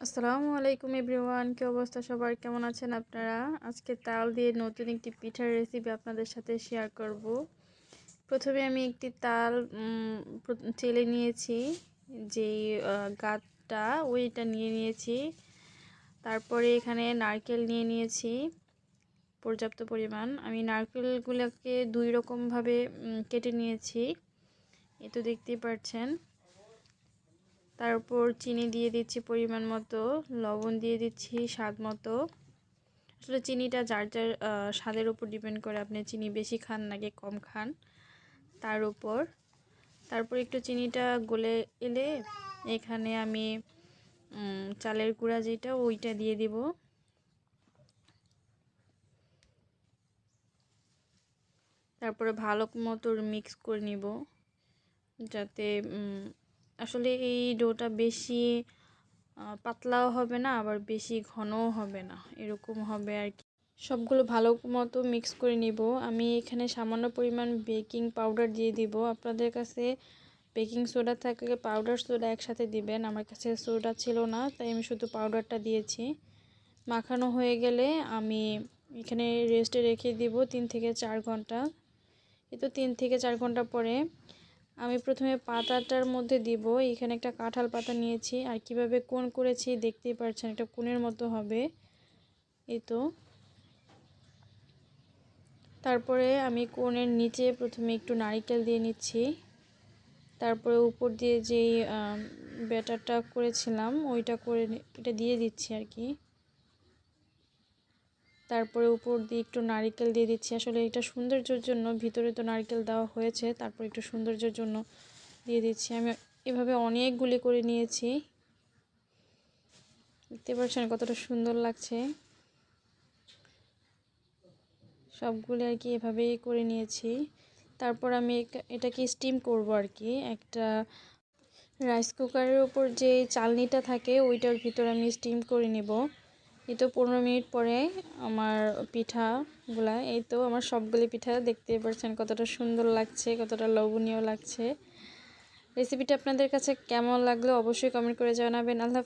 আসসালামু আলাইকুম এভরিওয়ান কি অবস্থা সবার? কেমন আছেন আপনারা? আজকে তাল দিয়ে নতুন একটি পিঠার রেসিপি আপনাদের সাথে শেয়ার করব। প্রথমে আমি একটি তাল চেলে নিয়েছি আহ, গাঁতটা ওইটা নিয়ে নিয়েছি। তারপরে এখানে নারকেল নিয়ে নিয়েছি পর্যাপ্ত পরিমাণ। আমি নারকেলগুলোকে দুই রকমভাবে কেটে নিয়েছি। এ তো দেখতেই পাচ্ছেন তারপর চিনি দিয়ে দিচ্ছি পরিমাণ মতো, লবণ দিয়ে দিচ্ছি স্বাদ মতো। আসলে চিনিটা যার যার স্বাদের উপর ডিপেন্ড করে, আপনি চিনি বেশি খান নাকি কম খান তার উপর। তারপর একটু চিনিটা গলে এলে এখানে আমি চালের গুঁড়া যেটা ওইটা দিয়ে দিব। তারপরে ভালো মতো মিক্স করে নিব, যাতে আসলে এই ডোটা বেশি পাতলাও হবে না, আবার বেশি ঘনও হবে না। এরকম হবে আর কি। সবগুলো ভালো মতো মিক্স করে নিব। আমি এখানে সামান্য পরিমাণ বেকিং পাউডার দিয়ে দিব। আপনাদের কাছে বেকিং সোডা থাকলে পাউডার সোডা একসাথে দিবেন। আমার কাছে সোডা ছিল না, তাই আমি শুধু পাউডারটা দিয়েছি। মাখানো হয়ে গেলে আমি এখানে রেস্টে রেখে দিব তিন থেকে চার ঘণ্টা। এই তো তিন থেকে চার ঘণ্টা পরে আমি প্রথমে পাতাটার মধ্যে দিব। এখানে একটা কাঁঠাল পাতা নিয়েছি। আর কীভাবে কোন করেছি দেখতেই পাচ্ছেন একটা কোণের মতো হবে। এই তো। তারপরে আমি কোণের নিচে প্রথমে একটু নারিকেল দিয়ে নিচ্ছি। তারপরে উপর দিয়ে যেই ব্যাটারটা করেছিলাম, ওইটা করে এটা দিয়ে দিচ্ছি আর কি। তারপরে উপর দিয়ে একটু নারকেল দিয়ে দিচ্ছি। আসলে এটা সৌন্দর্যের জন্য ভিতরে তো নারকেল দেওয়া হয়েছে, তারপর একটু সৌন্দর্যের জন্য দিয়ে দিচ্ছি। আমি এভাবে অনেকগুলি করে নিয়েছি। দেখতে পাচ্ছেন কতটা সুন্দর লাগছে। সবগুলি আর কি এভাবেই করে নিয়েছি। তারপর আমি এটাকে স্টিম করব আর কি। একটা রাইস কুকারের ওপর যে চালনিটা থাকে, ওইটার ভিতরে আমি স্টিম করে নেব। এই তো পনেরো মিনিট পরে আমার পিঠাগুলা, এই তো আমার সবগুলি পিঠা দেখতে পাচ্ছেন কতটা সুন্দর লাগছে, কতটা লোভনীয় লাগছে। রেসিপিটা আপনাদের কাছে কেমন লাগল অবশ্যই কমেন্ট করে জানাবেন। আল্লাহ